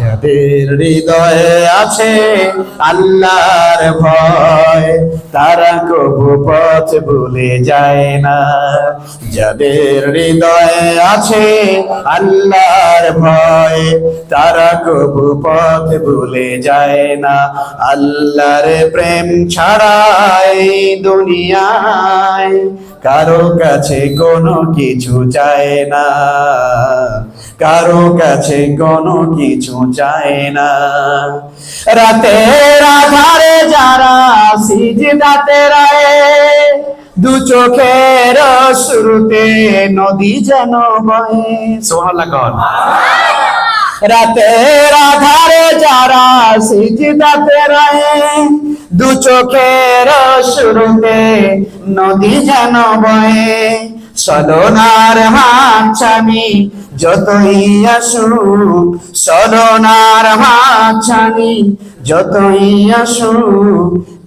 যাদের হৃদয়ে আছে আল্লাহর ভয়, তারা কবু পথ ভুলে যায় না। যাদের হৃদয়ে আছে আল্লাহর ভয়, তারা কবু পথ ভুলে যায় না। আল্লাহর প্রেম ছাড়া এই দুনিয়ায় কারও কাছে কোনো কিছু চায় না। কারও কাছে কোনো কিছু চায় না। রাতের আধারে যারা সিজদাতে রায়, দু চোখের শুরুতে নদী যেন বয়ে। সোহান রাতের আধারে যারা সিজদাতে রয়ে দু চোখের শুরুতে নদী যেন বয়ে। সদনার হাতছানি যতই আসুক সদনার হাতছানি যতই আসুক